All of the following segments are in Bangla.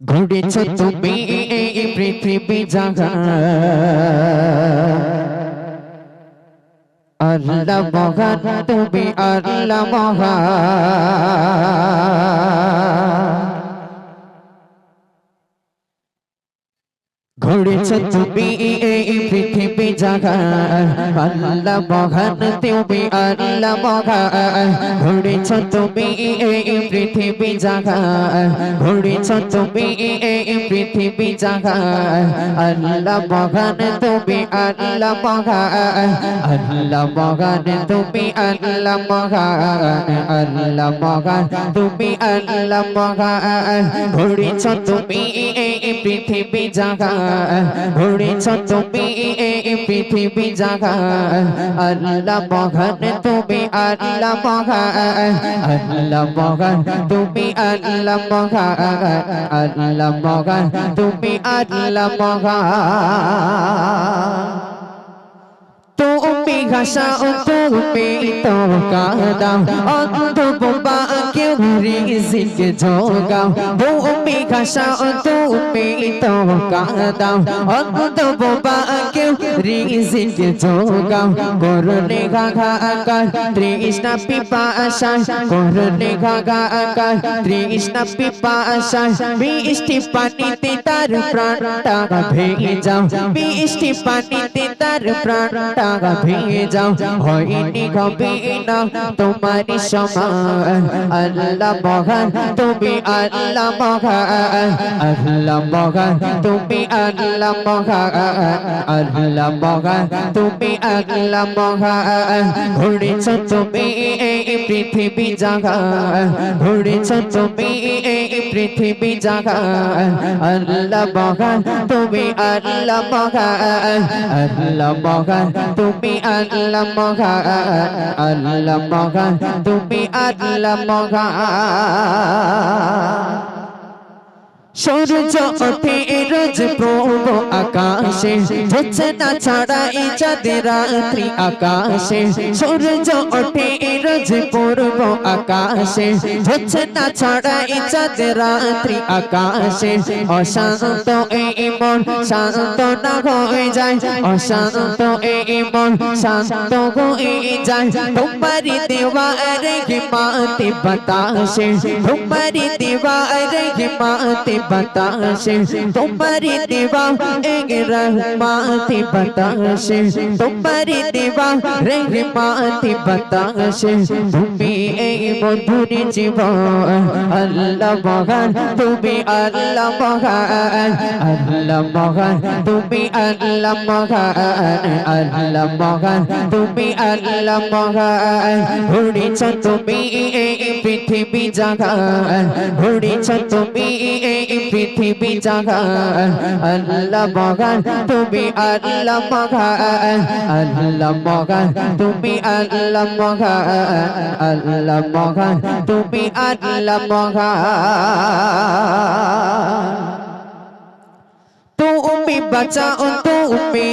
ঘুরেছ তুমি এই পৃথিবী জাগা। আল্লাহ মহান তুমি আল্লাহ মহান। ঘুরেছ তুমি এই পৃথিবী জাগা। আল্লাহ মহান, তুমি আল্লাহ মহান। ঘুরেছ তুমি এই পৃথিবী জাগা। ঘুরেছ তুমি এই পৃথিবী জাগা। আল্লাহ মহান, তুমি আল্লাহ মহান। আল্লাহ মহান, তুমি আল্লাহ মহান। আল্লাহ মহান, তুমি আল্লাহ মহান। ঘুরেছ তুমি এই পৃথিবী জাগা। ঘুরেছ তুমি এই পৃথিবী জাগা। আল্লাহ মহান, তুমি আল্লাহ মহান। আল্লাহ মহান, তুমি আল্লাহ মহান। আল্লাহ মহান, তুমি আল্লাহ মহান। তুমি ঘাসাও তুমি তো কাদাও অন্ধ বোবা কেউ রিজিক জোগাও তুমি ঘাসাও তুমি তো কাদাও অন্ধ বোবা কেউ রিজিক জোগাও করলে ঘাঘা আকার, তৃষ্ণা পিপাসা করলে ঘাঘা আকার, তৃষ্ণা পিপাসা বৃষ্টি পানিতে তার প্রাণটা ভেজাও বৃষ্টি পানিতে তার প্রাণটা ভেজাও হয়নি হবে না তোমারই সমান। আল্লাহ মহান, তুমি আল্লাহ মহান। আল্লাহ মহান, তুমি আল্লাহ মহান। আল্লাহ মহান, তুমি আল্লাহ মহান। ঘুরেছ তুমি এই পৃথিবী জাগা ঘুরেছ তুমি এই পৃথিবী জাগা আল্লাহ মহান, তুমি আল্লাহ মহান। আল্লাহ মহান, তুমি আল্লাহ মহান আল্লাহ মহান তুমি আল্লাহ মহান। সূর্য ওঠে রোজ প্রভু আকাশে হচ্ছে না ছাড়া এই চাঁদের রাত্রি আকাশে সূর্য ওঠে রোজ পূর্ব আকাশে হচ্ছে না ছাড়া এই চাঁদের রাত্রি আকাশে অশান্ত এই মন শান্ত না হয়ে যায় অশান্ত এই মন শান্ত হয়ে যায়। তোমারি দেওয়া রে হিমাতে বাতাসে তোমারি দেওয়া রে হিমাতে বাতাসে তোমারি দেওয়া এক রহমাতে বাতাসে তোমারি দেওয়া রে হিমাতে বাতাসে তুমি এই মধুর জীবন। আল্লাহ মহান, তুমি আল্লাহ মহান। আল্লাহ মহান, তুমি আল্লাহ মহান। আল্লাহ মহান, তুমি আল্লাহ মহান। ঘুরেছ তুমি এই পৃথিবী জাগা ঘুরেছ তুমি এই পৃথিবী জাগা আল্লাহ মহান, তুমি আল্লাহ মহান। আল্লাহ মহান, তুমি আল্লাহ মহান। আল্লাহ মহান তুমি আল্লাহ মহান। তুমি বাঁচাও তুমি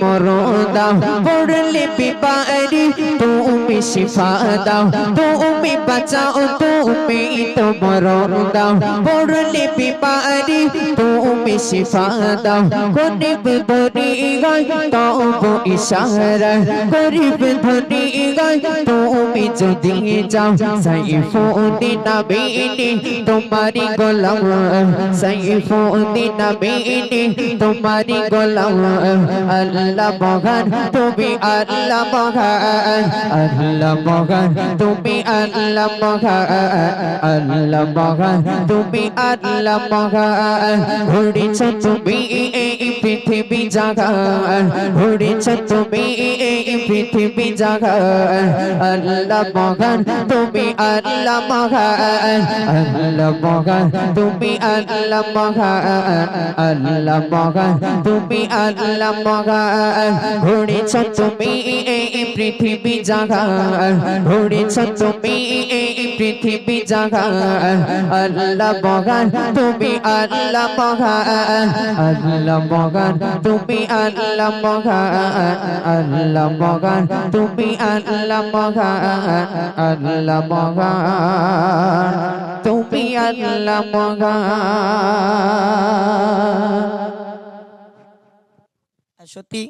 মরণ দাও পড়লে বিপারি তুমি শিফা দাও। তুমি বাঁচাও, তুমি তো মরণ দাও পড়লে বিপারি তুমি শিফা দাও। গরিব ধনী গায় তবু ইশারা। গরিব ধনী গায় তুমি যদি যাও। সাইফুদ্দিন বিনি তোমারি গোলাম। সাইফুদ্দিন বিনি তোমারি গোলাম। আল্লাহ মহান তুমি আল্লাহ মহান আল্লাহ মহান তুমি আল্লাহ মহান আল্লাহ মহান তুমি আল্লাহ মহান ঘুরেছ তুমি এই পৃথিবী জাগা ঘুরেছ তুমি এই পৃথিবী জাগা আল্লাহ মহান তুমি আল্লাহ মহান আল্লাহ মহান তুমি আল্লাহ মহান আল্লাহ মহান তুমি আল্লাহ মহান ঘুরেছ তুমি এই পৃথিবী জাগা, ঘুরেছ তুমি এই পৃথিবী জাগা আল্লাহ মহান তুমি আল্লাহ মহান আল্লাহ মহান তুমি আল্লাহ মহান আল্লাহ মহান তুমি আল্লাহ মহান আল্লাহ মহান তুমি আল্লাহ মহান হ্যাঁ, সত্যি